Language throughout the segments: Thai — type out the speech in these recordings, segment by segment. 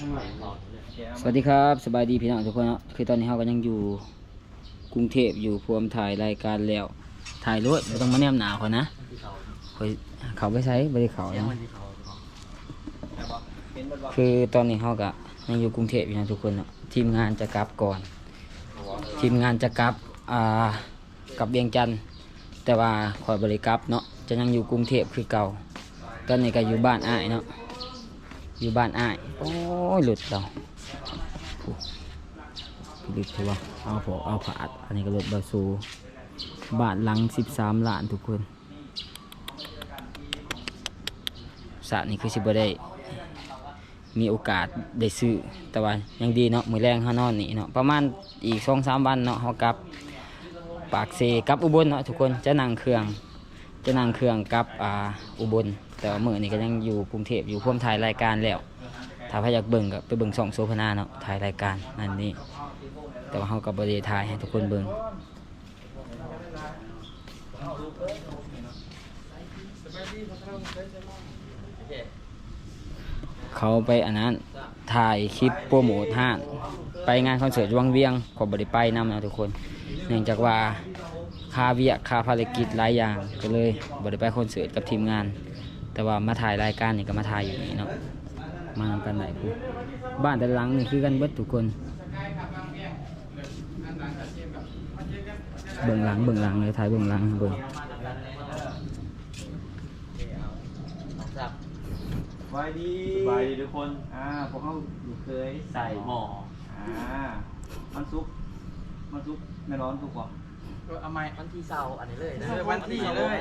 สวัสดีครับสบายดีพี่น้องทุกคนเนาะคือตอนนี้เราก็ยังอยู่กรุงเทพอยู่พวมถ่ายรายการแล้วถ่ายรถไม่ต้องมาแนมหนาวเขานะคอยเขาไปใช้บริเขานะคือตอนนี้เราก็ยังอยู่กรุงเทพอยู่นะทุกคนเนาะทีมงานจะกลับก่อน ทีมงานจะกลับอ่ากลับเบียงจันทน์แต่ว่าคอยบริกลับเนาะจะยังอยู่กรุงเทพคือเก่า ตอนนี้ก็อยู่บ้านอ้ายเนาะ อยู่บ้านอ้ายโอ้ยหลุดเราผลิตถือว่าเอาผอเอาผาดอันนี้ก็รถบาซูบาทหลังสิบสามล้านทุกคนสระนี่คือสิบได้มีโอกาสได้ซื้อแต่ว่ายังดีเนาะมือแรงเขานอนนี่เนาะประมาณอีกสองสามวันเนาะเขากลับ ปากเซกลับอุบลเนาะทุกคนจะนั่งเครื่อง จะนั่งเครื่องกลับอ่าอุบล แต่ว่ามือนี่ก็ยังอยู่กรุงเทพอยู่พ่วมถ่ายรายการแล้ว ถ้าใครอยากเบิ่งก็ไปเบิ่งช่องโซพนาเนาะถ่ายรายการนั่นนี่แต่ว่าเขากับบริถ่ายให้ทุกคนเบิ่งเขาไปอันนั้นถ่ายคลิปโปรโมทห้างไปงานคอนเสิร์ตวังเวียงขอบริไปนำนะทุกคน เนื่องจากว่า ค่าเวียกค่าภารกิจหลายอย่างก็เลยบริไปคอนเสิร์ตกับทีมงาน แต่ว่ามาถ่ายรายการนี่ก็มาถ่ายอยู่นี่เนาะมานำกันไหนกูบ้านแต่หลังนี่คือกันเบิดทุกคนเบื้องหลังเบื้องหลังเลยถ่ายเบื้องหลังเบื้องสบายดีสบายดีทุกคน อ่า พวกเขาอยู่เคยใส่หมอ อ่า มันซุก มันซุกไม่ร้อนซุกป่ะ เอาไม้วันที่เสาร์อันนี้เลยนะเออวันที่เลย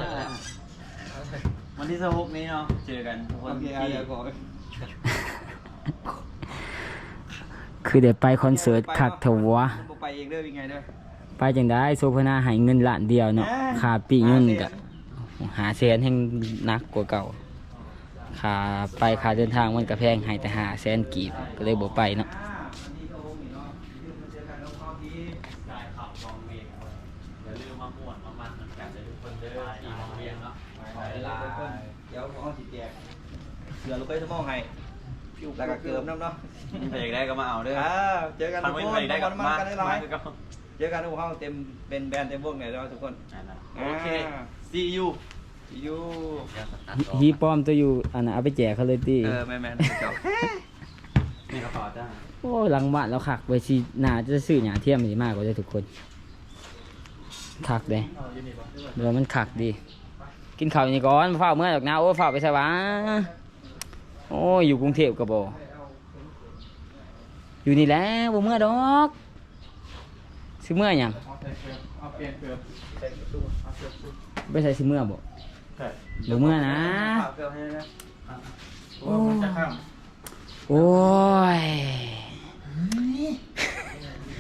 วันที่สิบหกนี้เนาะ เจอกันทุกคนโอเคที่เดี๋ยวก่อนคือเดี๋ยวไปคอนเสิร์ตคักเถอะวะผมไปเองเด้อเป็นไงเด้อ ไปจังได้โซพนาใหายเงินล้านเดียวเนาะอ่าค่าปีเงินหาแสนกะหาแสนแห่งหนักกว่าเก่าค่าไปค่าเดินทางมันก็แพงให้แต่หาแสนกีบก็เลยบ่ไปเนาะ สือลูกเอ้ยสมองให้แล้วก็เกิมน้ำเนาะเพลงได้ก็มาเอาเด้ออ่าเจอกันทุกทำคไม่นเพลงได้ก็มันมากันได้หลายมาก็เจอกันทุกคนเต็มเป็นแบรนด์เต็มวงเลยแล้วทุกคนโอเค see you ยูฮีป้อมตัวอยู่อันน่ะเอาไปแจกเขาเลยตีเออแม่แม่เจ้านี่กระเป๋าจ้าโอ้ยหลังบ้านเราขักไปสิน่าจะซื้อหยาเทียมดีมากกว่าเลยทุกคนขักเลยเดี๋ยวมันขักดี กินข้าวนี่ก่อนเฝ้าเมื่อดอกนะโอ้เฝ้าไปใช่วะ โอ้ยอยู่กรุงเทพกับบอยู่นี่แหล้วบ่เมื่อดอกสิเมื่อหยังเอาเปลี่ยนเกือบไปใส่สิเมื่อบ่บ่เมื่อนะเกือบให้นะโอ้โอ้ย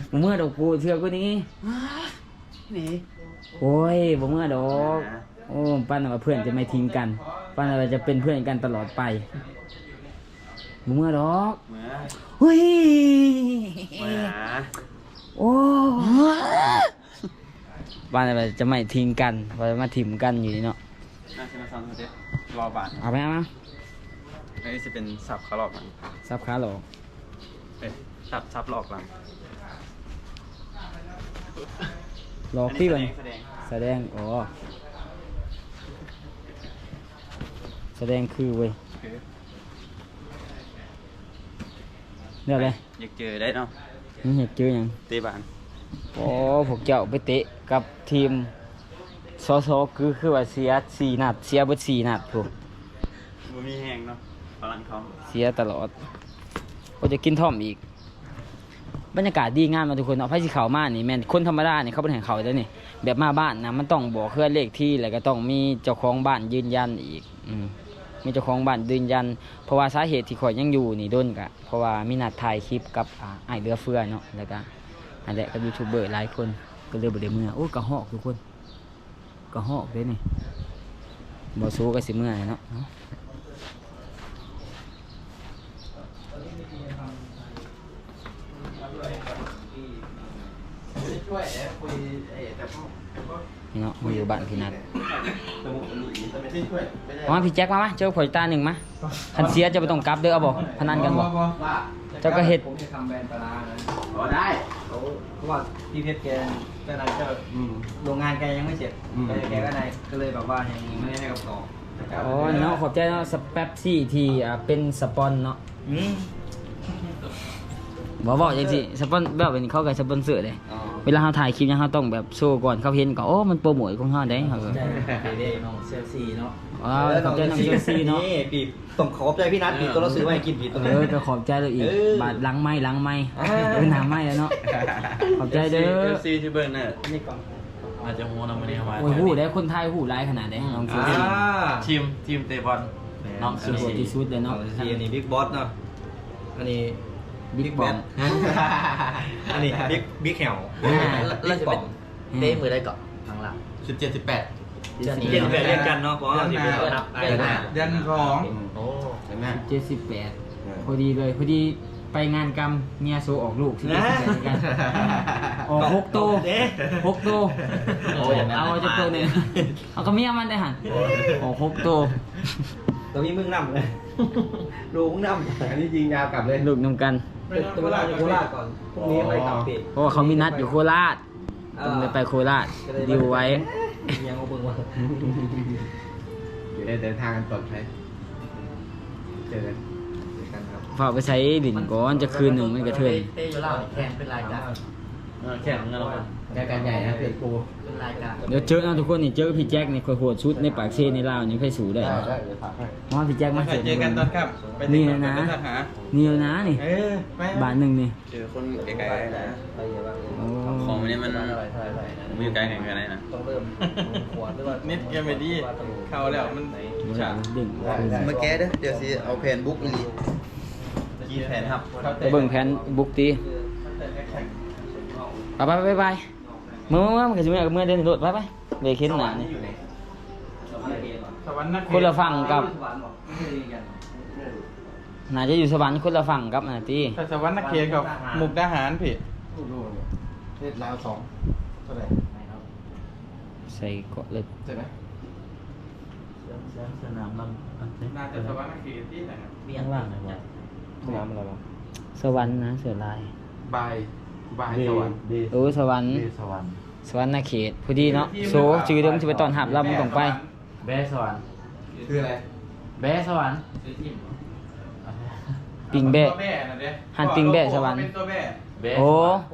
บ่เมื่อดอกกูเชื่อกูนี่นี่โอ้ยบ่เมื่อดอกโอ้ปั้นว่าเพื่อนจะไม่ทิ้งกัน ปั้นว่าจะเป็นเพื่อนกันตลอดไปบ่เมื่อดอกเหมือนเฮ้ยเหมือนโอ้บ้านอะไรจะไม่ทิ้งกันว่าจะมาถิ่มกันอยู่นี่เนาะน่าจะมาซ้อมเถอะรอบาทเอาไปเอามาอันนี้จะเป็นสับขาหลอกมันซับขาหลอกเอ้ยสับสับหลอกหลังหลอกพี่อับันนนี้แสดงแสดงอ๋อ แสดงคือเว้ยแสดงเรื่องอะไรอยากเจอได้เนาะนี่เห็นเจอหยังเตะบานโอ้พวกเจ้าไปเตะกับทีมซอซอคือคือว่าเสียสี่นัดเสียเบิดสี่นัดพวกบ่มีแหงเนาะพลังทอมเสียตลอดก็จะกินท่อมอีก บรรยากาศดีงามมาทุกคนเนาะไพ่สีขาวมานี่แม่นคนธรรมดานี่เขาเป็นแห่งเขาแล้วนี่แบบมาบ้านนะมันต้องบอกเคลื่อนเลขที่แล้วก็ต้องมีเจ้าของบ้านยืนยันอีก อืม มีเจ้าของบ้านยืนยัน เพราะว่าสาเหตุที่ข่อยยังอยู่นี่ด้นกะเพราะว่ามีนัดถ่ายคลิปกับไอเรือเฟือเนาะแล้วก็อันแหละกับยูทูบเบอร์หลายคนก็เลยบ่ได้เมื่อโอ้กระหอกทุกคนกระหอกเลยนี่บ่สู้ก็สิเมื่อเนาะช่วยคุยไอ้แต่พวก เนาะมาอยู่บ้านพี่นัทสมุกมันหนีแต่ไม่ได้ช่วยไม่ได้เอามาพี่แจ็คมามาเจอข่อยตาหนึ่งมาคันเสียจะไปต้องกลับเด้อเอาบ่พนันกันบ่ว่าเจ้าก็เฮ็ดผมจะทำแบรนด์ปลาร้านะอ๋อได้เขาเพราะว่าพี่เพชรแกแกนั้นก็อืมโรงงานแกยังไม่เสร็จอืมแกแกก็ในก็เลยแบบว่ายังไม่ได้ให้กับต่ออ๋อเนาะขอบใจเนาะสแปปซี่ที่อ่าเป็นสปอนเนาะอืมบ่บอกจังซี่สปอนแบบเป็นเข้ากับสปอนเซอร์เลยอ๋อ เวลาเราถ่ายคลิปเนี่ยเราต้องแบบโชว์ก่อนเขาเห็นก่อนโอ้มันโปรโมทของเขาได้เขาก็เด้น้องเซลซีเนาะอ๋อขอบใจน้องเชลซีเนาะนี่ปีต้องขอบใจพี่นัทปีตัวเราซื้อมาให้กินปีตัวเอนี้ อก็ขอบใจเราอีก เออบาทหลังไม้หลังไม้อ่าเออหนาไม้แล้วเนาะ ขอบใจเด้อซีที่เบิร์นเนอร์นี่ก่อนอาจจะโม้น้ำมันนี่เข้ามาโอ้ยหูได้คนไทยหูร้ายขนาดไหนน้องเชลอ่าซีทีมทีมเตะบอลน้องซูสุดซีที่สุดเลยเนาะ เนาะทีอันนี้บิ๊กบอสเนาะอันนี้ บิ๊กบอมอันนี้บิ๊กบิ๊กแหวอ่าบิ๊กปอมเด้มือได้ก่อนทางหลังสิบเจ็ดสิบแปดเดือนนี้เรียนแบบเรียนกันเนาะเพราะว่าที่เป็นเดือนหน้าเดือนหน้ายันสองโอ้ใช่ไหมเจ็ดสิบแปดพอดีเลยพอดีไปงานกรรมเมียโซออกลูกที่เจ็ดสิบแปดกันออกหกโตเอ๊ะหกโตเอาจะโตเนี่ยเอาก็เมียมันได้หันออกหกโต ตัวนี้มึงนำเลย ดูมึงนำอันนี้ยิงยาวกลับเลยลูกนำกัน ตัวเวลาอยู่โคราชก่อนพรุ่งนี้ไปกลับปีเพราะว่าเขามีนัดอยู่โคราชต้องเลยไปโคราชดิวไว้ยังเอาเบิ่งว่าอยู่ในเดินทางกันปลอดภัยเจอกันเจอกันครับฝากไปใช้ดินก่อนจะคืนหนึ่งมันกระเทือนเต้อยู่เล่าแข่งเป็นรายการเออแข่งเงินรางวัล รายการใหญ่นะเป็นปูเป็นรายการเดี๋ยวเจอนะทุกคนนี่เจอพี่แจ็คนี่คอยโหดชุดในปากเซ่ในลาวนี่ใครสูได้ได้ได้เดี๋ยวฝากให้มอพี่แจ็คมาไปเจอกันตอนค่ำไปนี่ติดต่อนะไปหานี่แล้วนะนี่เออไปบาทหนึ่งนี่เจอคนไกลๆนะไปเยอะบ้างโอ้ของมันนี่มันเท่าไหร่เท่าไหร่เท่าไหร่นะมีอยู่ไกลแข่งกันไหนนะต้องเริ่มขวดด้วยว่านิดแกไม่ดีเข้าแล้วมันฉาดึงเมื่อกี้เด้อเดี๋ยวสิเอาแผนบุ๊กอีหลีกีแผนครับไปเบิ่งแผนบุกตีไปไปไปไป เมื่อเมื่อมันก็จะเมื่อเมื่อเดินรถไปไปเบรกเห็นหนานี่ สวรรค์นักคนละฝั่งกับหวานบอกไม่ได้กันน่าจะอยู่สวรรค์คนละฝั่งกับนาตีแต่สวรรค์นักเขียนกับมุกดาหารพี่เพศลาวสองเท่าไหร่ใส่เกาะเลยใช่ไหมสนามลำน่าจะสวรรค์นักเขียที่ไหนครับเบี้ยงล่างเลยว่าสนามอะไรวะสวรรค์นะเสือลายบายบายสวรรค์ดีโอ้สวรรค์ดีสวรรค์ สวรรค์นาเขตพอดีเนาะโซจือเดิมจะไปตอนหับลำต้องไป แบสวรรค์คืออะไรแบสวรรค์ปิงแบะ ตัวแม่นะเด้หันปิงแบะสวรรค์ เป็นตัวแม่แบสโอ้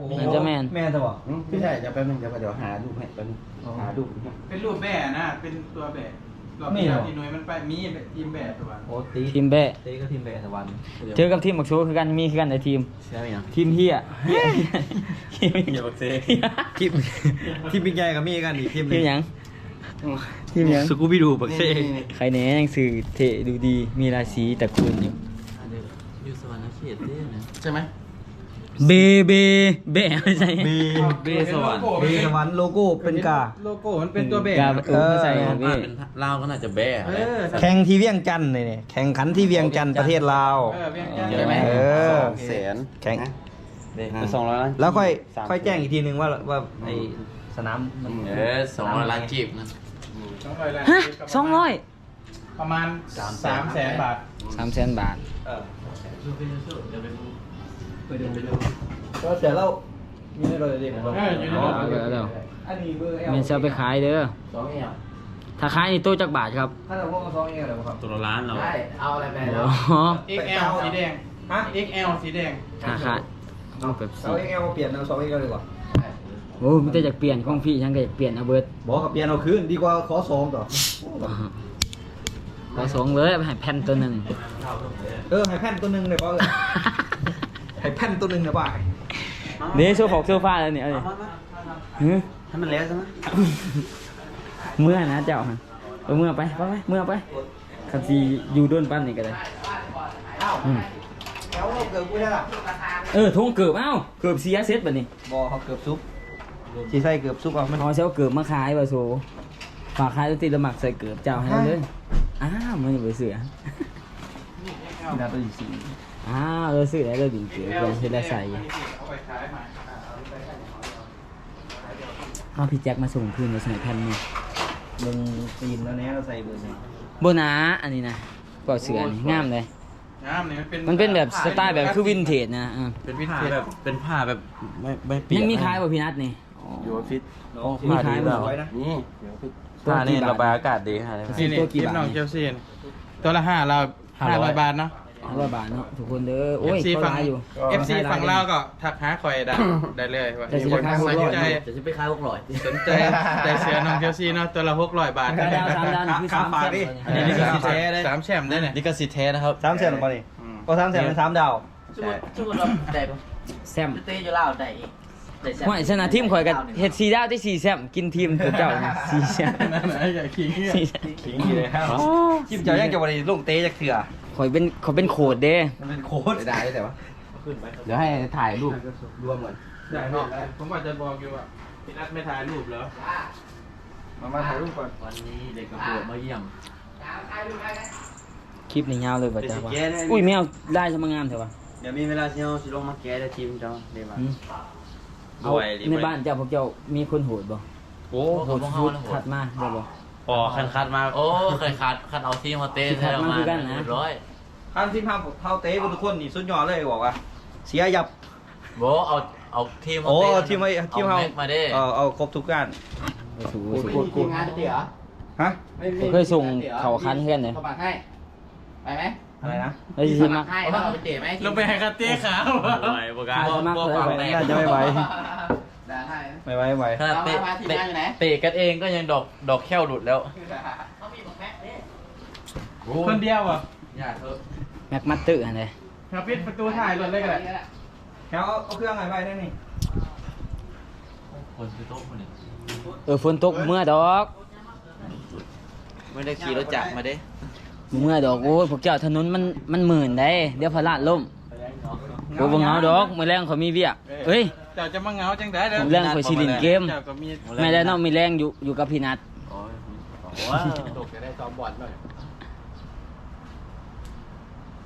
วรรค์นั่นจะแมนแม่จะบอกอืมไม่ใช่เดี๋ยวแป๊บนึงเดี๋ยวเดี๋ยวหาดูให้แป๊บนึงหาดูให้เป็นรูปแม่นะ เป็นตัวแม่รอบ ไม่ที่หรเราอที่หน่วยมันไปมีทีมแม่สวรรค์โอ้ตีทีมแบะตีก็ทีมแบะสวรรค์เจอกับทีมบักโซคือกันมีคือกันในทีม ใช่ไหมเนาะทีมเฮียอย่าบอกเซ่ทีมทีมบิ๊กใหญ่กับมีกันอีกทีมหทีนึมงหยังทีมหยังสกูบี้ดูบักเซ่ใครแหน่หนังสือเทดูดีมีราศีตระกูลอยู่อยู่สวรรค์เขตด้วยนะใช่ไหม เบเบเบไม่ใช่บีเบสวรรค์บีสวรรค์โลโก้เป็นกา โลโก้มันเป็นตัวแม่กาเออไม่ใช่ถ้าเบเป็นลาวก็น่าจะแบะเออแข่งที่เวียงจันทร์เนี่ยแข่งขันที่เวียงจันทร์ประเทศลาว เออเวียงจันทร์เยอะไหมเออสองแสนแข่งเป็นสองร้อยล้านแล้วค่อยสามค่อยแจ้งอีกทีนึงว่าว่าไอสนามมันเออสองร้อยล้านจีบนะสองร้อยล้านฮะสองร้อยประมาณสามแสนบาทสามแสนบาทเออ ไปดูไปดูก็เสร็จแล้วมีในรถเด็กผมเอออยู่ในอ๋อรถเอาแล้วอันนี้เบอร์เอลเมนจะเอาไปขายเด้อ สองเอลถ้าขายนี่ตู้จักบาทครับถ้าเราพวกสองเอลเลยครับตัวละล้านเรา ได้เอาอะไรไปอ๋แล้อว XL สีแดง ฮะ XL สีแดง ถ้าขายเอาแบบเอาเอลเปลี่ยนเอาสองเอลดีกว่าโอ้ไม่ได้อยากเปลี่ยนของพี่ฉันก็อยากเปลี่ยนเอาเบิร์ดบอกกับเปลี่ยนเอาคืนดีกว่าขอสองต่อ ขอสองเลยเอาไปให้แผ่นตัวหนึ่ง เออให้แผ่นตัวหนึ่งเลยป่ะเออ ให้แผ่นตัวหนึ่งเลยป่ะนี่โซฟาโซฟาแล้วเนี่ยเอาดิหือให้มันแล้วใช่ไหมเมื่อนะเจ้าฮะเออเมื่อไปไปไปเมื่อไปขับซีอยู่ด้นปั้นนี่ก็ได้อืมแล้วเกือบกูได้ละเออทงเกือบเอ้าเกือบเสียเซ็ตแบบนี้บอเขาเกือบซุปชีใส่เกือบซุปเอามันเขาเซลเกือบมาขายว่าโซฝากขายตัวตีละหมักใส่เกือบเจ้าให้เราเลยอ้าวมันอยู่ไปเสือดาตัวอีกสี่ อ้าวเราซื้อแล้วเราดิ่งเกือบเราเฮ็ดแล้วใส่เอาไปขายใหม่เอาพี่แจ็คมาส่งพื้นในสมัยแผ่นนี่มึงตีนแล้วเนี้ยเราใส่เบอร์ไหนโบนาอันนี้นะเปล่าเสือนี่งามเลย น้ำนี่มันเป็นมันเป็นแบบสไตล์แบบคือวินเทจนะอ่าเป็นผ้าแบบเป็นผ้าแบบไม่ไม่เปียกยังมีขายป่ะพี่นัทนี่ อยู่ออฟฟิศน้โอ้องมีผ้าขายดีไหมแล้วไว้นะนี่ผ้านี่ระบายอากาศดีค่ะนี่นี่ตัวกี่คลิปบาทน้องเชลซีนตัวละห้าเราห้าร้อยบาทเนาะ ห้าร้อยบาทเนาะทุกคนเด้อโอ้ย FC เขาฝั่งร้ายอยู่ FC ฝั่งเราวก็ทักหาคอยได้ได้เลยว่าแต่สิคนราคาหกสร้อยนใจเดี๋ยวจะไปขายพวกหลอยสนใจได้เสือน้องเชลซีเนาะตัวละหกร้อยบาทสามดาวสามดาวนี่คือสามแซ่บอันนี้ลิขสิทธิ์แท้เลยสามแชมป์ได้เนี่ยนี่ก็สิทธิ์แท้นะครับสามแสนลงมาดิก็สามแสนเป็นสามดาว สมมติสมมติเราได้ปะแซม เต้อยู่เล่าได้อีก ได้แซ่บว่าชนะทีมข่อยกับเฮ็ดซีดาวที่สี่แซมกินทีมถูกเจ้านะสี่แซมนั่นน่ะอย่าขิงเนี่ยสี่แซมขิงอยู่เลยครับชิมเจ้ายังจะวันนี้ลงเตะจากเถื่อข่อยเป็นข่อยเป็นโคดเด้มันเป็นโค้ดได้ได้แต่ว่าเดี๋ยวให้ถ่ายรูปรวมก่อนได้เนาะผมอาจจะบอกอยู่ว่าพี่นัทไม่ถ่ายรูปเหรอมามาถ่ายรูปก่อนวันนี้เด็กกระโดดมาเยี่ยมคลิปนี้ยาวเลยว่าจ้าว่าอุ้ยแมวได้สมังงามเถอะวะเดี๋ยวมีเวลาเที่ยวสิลงมาแก้ได้ทีมเจ้าเดี๋ยวมา อืมเอาในบ้านเจ้าพวกเจ้ามีคนโหดบ่โอ้โหดชุดถัดมาได้บ่พอคันคัดมาโอ้เคยคัดคัดเอาทีมมาเต้ที่คัดมาคือกันนะ เรียบร้อยท่านที่พาเท้าเตะทุกคนนี่สุดยอดเลยบอกว่า เสียยับ โบเอาเอาทีมมาโอ้เต้ทีมไอ้ทีมเอาเฮาแม็กมาเด้เออเอาครบทุกการ โอ้โหทีมงานเตี๋ยฮะ ผมเคยส่งเขาคันเพื่อนเลย สมัครให้ ไปไหม อะไรนะแล้วสิสมามัครให้เอาไปเตะไหมลงไปให้คาเต้ขาวไหวโปรกาอ่าสมัครเลยพวกแตกน่าจะไม่ไหวได้ให้ไม่ไหวไม่ไหวขนาดเตะเอามาทีมงานอยู่ไหนเตะกันเองก็ยังดอกดอกแค้วหลุดแล้วคนเดียวอะอย่าเถอะแม็กมัตเตอร์อันใดครับปิดประตูถ่ายรถเลยก็ได้แค่เอาเครื่องอะไรไปได้นี่คนคือโต๊ะคนหนึ่งเออฝนตกเมื่อดอก ไม่ได้ขี่รถจักรมาเด้ เมื่อดอกโอ้ยพวกเจ้าถนนมันมันหมื่นได้ เดี๋ยวพลาดล่มโอ้บ่เหงาดอกมื้อแรงเขามีเวียกเอ้ยเจ้าจะมาเหงาจังได้เด้อมื้อแรงเขาสิเลินเกมเจ้าก็มีแม่ได้น้องมีแรงอยู่อยู่กับพี่นัทโอ้ยว้าวตกจะได้ซ้อมบอลหน่อย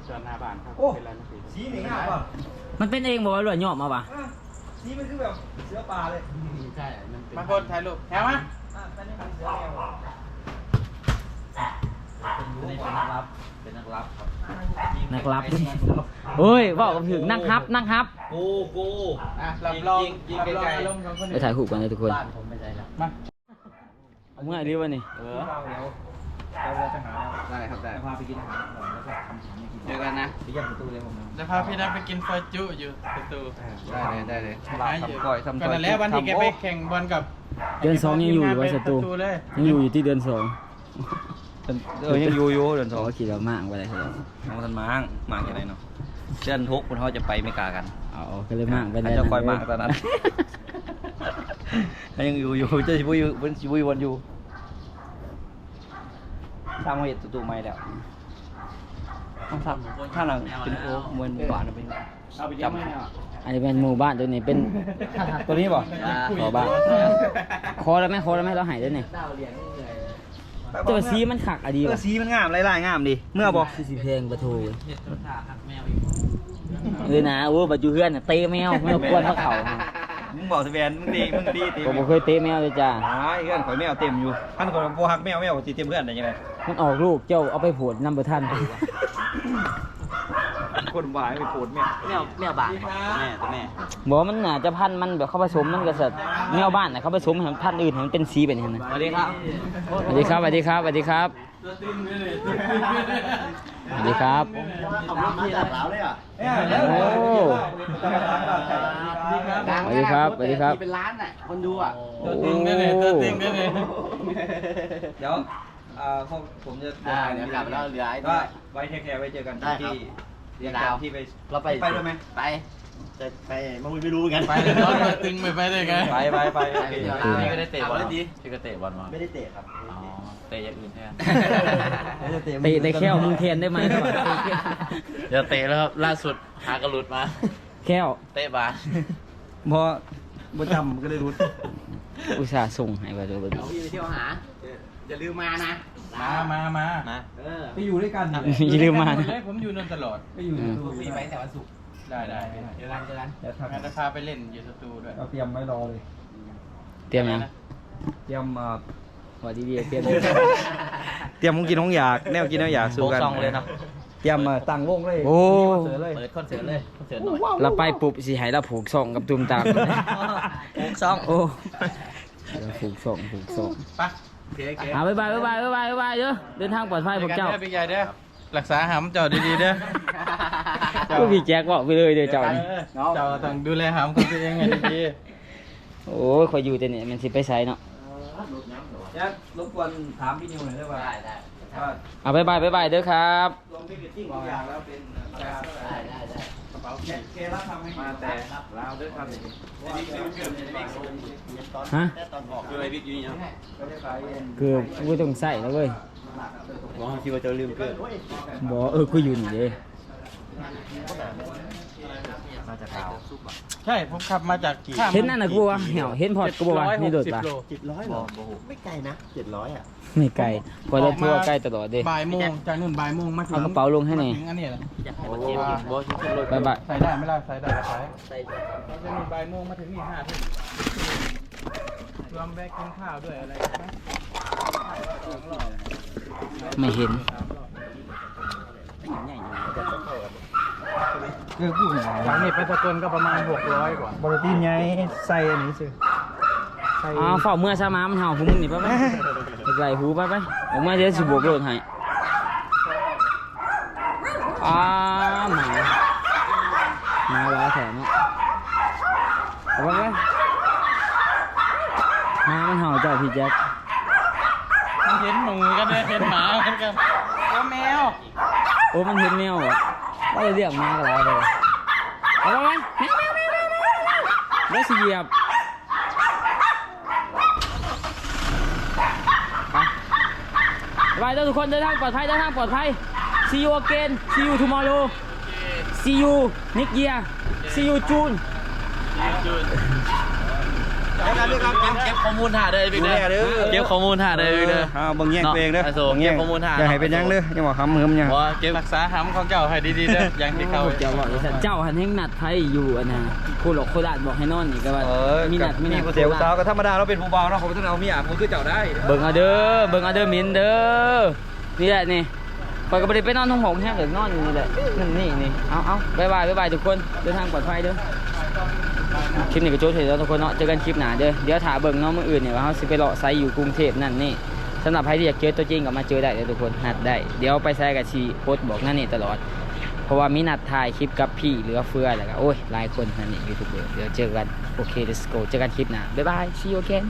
จอดหน้าบ้านครับโอ้เป็นไรไม่ผิดสีนี่งามป่ะมันเป็นเองบ่ว่าหลวยย่อมมาว่ะอะสีมันคือแบบเสือป่าเลยใช่มันเป็นมาคนถ่ายรูปแถวมาอะแต่นี่มันเสือแมว อันนี้เป็นนักรับเป็นนักรับครับนักรับเฮ้ยเว้ากับถึงนักฮับนักฮับโก้โก้อะรับรองยิงรับรองไกลๆอารมณ์ของคนไปถ่ายรูปกันเลยทุกคนบ้านผมไม่ใช่แล้วมาเอาเมื่อรีบวะนี่เออเดี๋ยวเราเราจะหาได้ครับได้จะพาไปกินอาหารก่อนแล้วก็ทำของให้กินเจอกันนะไปยัดประตูเลยผมนะจะพาพี่นัทไปกินฟอยจุอยู่ประตูได้เลยได้เลยลาบทำก้อยทำก็นั่นแหละวันที่แกไปแข่งบอลกับ เดือนสองยังอยู่อยู่ว่าศัตรูเลยยังอยู่อยู่ที่เดือนสอง เออยังอยู่อยู่เดือนสสอองงขี่เรามากไปเลยครับน้องทันมางมางอย่างไรเนาะเดือนทุกคนเขาจะไปไม่กล้ากันเอาก็เลยมากไปเขาจะคอยมากตอนนั้นเขายังอยู่อยู่จะชิบุยวันชิบุยวันอยู่สร้างมาเห็ดตัวใหม่แล้วต้องทำถ้าหนังเป็นโอ้มวยหมู่บ้านเป็นจำอันนี้เป็นหมู่บ้านตัวนี้เป็นตัวนี้ป่ะขอบ้านขอแล้วไหมขอแล้วไหมเราหายได้ไหนดาวเรียนเหนื่อ ยตัวสีมันขักอะดีเออว่ะสีมันงามลายๆงามดิเมื่อบอกคือสีเพลงประตูเห็ดต้นขาหักแมวอีกเออนะโอ้บัจจุเพื่อนน่ะเตะแมวแมวกวนพระเขามึงบอกสแวนมึงดีมึงดีตีผมบ่เคยเตะแมวเลยจ้าหายเพื่อนข่อยแมวเต็มอยู่ท่านคนโบฮักแมวแมวตีเต็มเพื่อนได้ยังไงมันออกลูกเจ้าเอาไปโผดนำไปท่าน คนบ่ายไปโผล่แมวแมวแมวบาแม่ตัวแม่บอกว่ามันน่าจะพันธุ์มันแบบเข้าผสมมันก็สัตว์แมวบ้านน่ะเขาผสมให้มันพันธุ์อื่นให้มันเป็นสีแบบนี้นะสวัสดีครับสวัสดีครับสวัสดีครับสวัสดีครับสวัสดีครับขับรถมาจากลาวเลยอะสวัสดีครับสวัสดีครับเป็นล้านอะคนดูอะตัวจริงได้เลยตัวจริงได้เลยเดี๋ยวอ่าพวกผมจะอ่าเดี๋ยวกลับแล้วเหลือไอ้ก็ด้วยไว้เทคแคร์ไว้เจอกันได้ครับที่ เรียนดาวที่ไปเราไปไปด้วยไหมไปจะไปมันไม่รู้กันไปเลยรถตัวจริงไม่ไปได้ไงไปไปไปไปเดี๋ยวลาพี่ก็ได้เตะบอลเอาเลยดิพี่ก็เตะบอลมาไม่ได้เตะครับอ๋อเตะอย่างอื่นแทนเตะได้แค่วมึงเทียนได้ไหมเดี๋ยวเตะแล้วครับล่าสุดหากระหลุดมาแค่วเตะบาสพอบ่จำก็เลยรู้อุตส่าห์ส่งให้ไปดูไปดูเดี๋ยวพี่ไปเที่ยวหาอย่าลืมมานะ มามามานะเออไปอยู่ด้วยกันอย่าลืมมานะ ผมอยู่นั่นตลอด ไปอยู่อืมพี่ไปแต่วันศุกร์ได้ได้เจอกันเจอกันเดี๋ยวทำงั้นจะพาไปเล่นอยู่สตูด้วยเราเตรียมไว้รอเลย เตรียมยังเตรียมเอ่อว่าดีๆเตรียมเตรียมของกินของอยากแนวกินแนวอยากสู้กัน โบกซองเลยเนาะ เตรียมมาตั้งวงเลยโอ้ มีคอนเสิร์ตเลย เปิดคอนเสิร์ตเลยคอนเสิร์ตหน่อยเราไปปุ๊บสิให้เราผูกส่งกับตุมตามโบกซอง โอ้เราผูกส่งผูกส่ง ไป โอเคโอเคอ่าบ๊ายบายบ๊ายบายบ๊ายบายบ๊ายบายเด้อเดินทางปลอดภัยพวกเจ้าไปใหญ่เด้อรักษาหำเจ้าดีๆเด้อก็พี่แจ็คบอกไปเลยเด้อเจ้านี่เจ้าต้องดูแลหำของตัวเองให้ดีโอ้ยคอยอยู่แต่เนี่ยมันสิไปใส่เนาะๆจะรบกวนถามพี่นิวหน่อยได้ป่ะได้ได้ว่าอ่าบ๊ายบายบ๊ายบายเด้อครับรวมที่เกิดติ้งของอย่างแล้วเป็น กระเป๋าแขนเครับทำให้มาแต่ลาวด้วยครับฮะคืออะไรบิ๊กอยู่นี่เนาะก็ได้ขายเองเกือบกูต้องใส่แล้วเว้ยมองคิดว่าจะลืมเกินบอกเออกูอยู่นี่เด้ ๆใช่ผมขับมาจากข้ามเห็นนั่นน่ะกูว่าเหี่ยวเห็นพอดกูบอกว่านี่โดดปะ760โลเจ็ดร้อยหรอไม่ไกลนะเจ็ดร้อยอะไม่ไกลพอเราทั่วใกล้ตลอดเด้บ่ายโมงจากนู่นบ่ายโมงมาถึงเอากระเป๋าลงให้หน่อยมาถึงอันนี้แหละอยากให้มันเจ็บอยู่โบกขึ้นรถบ๊ายบายใส่ได้ไหม่ล่ะใส่ได้ก็ใส่ใส่เราจะมีบ่ายโมงมาถึงนี่ห้าทุ่มรวมแบกกินข้าวด้วยอะไรนะไม่เห็น คือผู้หญิงจากนี้ไปสกลก็ประมาณหกร้อยกว่าบริตีนไงใส่อันนี้สิใส่อ๋อเฝ้าเมื่อซะมามันเห่าพวกมึงนี่ไปไปไกลหูไปไปออกมาเดี๋ยวสิบวกโลดให้อ้าหมาหมาล้าแถมอะเอาไปไปหมามันเห่าเจ้าพี่แจ็คมันเห็นหนูกันเลยเห็นหมากันกันโอ้แมว โอ้มันเห็นแมวอ่ะว่าจะเรียกแม่ก็แล้วเลยเอาไปแมวแมวแมวแมวแมวแมวแล้วสิเหยียบไปไปทุกคนเดินทางปลอดภัยเดินทางปลอดภัย see you again see you tomorrow see you next year see you June เก็บข้อมูลหาได้พี่เด้แลเด้อเก็บข้อมูลหาได้พี่เด้ออ้าบางแย่งตัวเองเด้อเนาะไอ้โสบางแย่งเก็บข้อมูลหาอย่าให้เป็นยังเด้อย่าบอกคำเหมือนยังว่าเก็บรักษาหำของเจ้าให้ดีๆเด้อย่างที่เขาเจ้าบอกเจ้าหันแห่งนัดไทยอยู่อันนะโคหลอกโคราชบอกให้นอนนี่ก็ว่ามีหนัดมีนัดเสียวสาวก็ธรรมดาเราเป็นผู้เบาเนาะผมต้องเอามียผมคือเจ้าได้เบิ่งเอาเด้อเบิ่งเอาเด้อมินเด้อนี่แหละนี่ปก็ไม่ได้ไปนอนห้องหงแห้งหรือนอนอยู่นี่แหละนั่นนี่นี่เอาเอาบายบายบายบายทุกคนเดินทางปลอดภัยเด้อ คลิปนี้ก็จบเสร็จแล้วทุกคนเนาะเจอกันคลิปหน้าเด้อเดี๋ยวถ่าเบิ่งเน้องมืออื่นเนี่ยว่าเขาสิไปเลาะไซอยู่กรุงเทพนั่นนี่สำหรับใครที่อยากเจอตัวจริงก็มาเจอได้เลยทุกคนนัดได้ เดี๋ยวไปใส่กับชีโพสต์บอกนั่นนี่ตลอด เพราะว่ามีนัดถ่ายคลิปกับพี่เหลือเฟือแล้วก็โอ้ยหลายคนนั่นนี่ยูทูบเบอร์เดี๋ยวเจอกันโอเค let's go เจอกันคลิปหน้าบ๊ายบาย see you again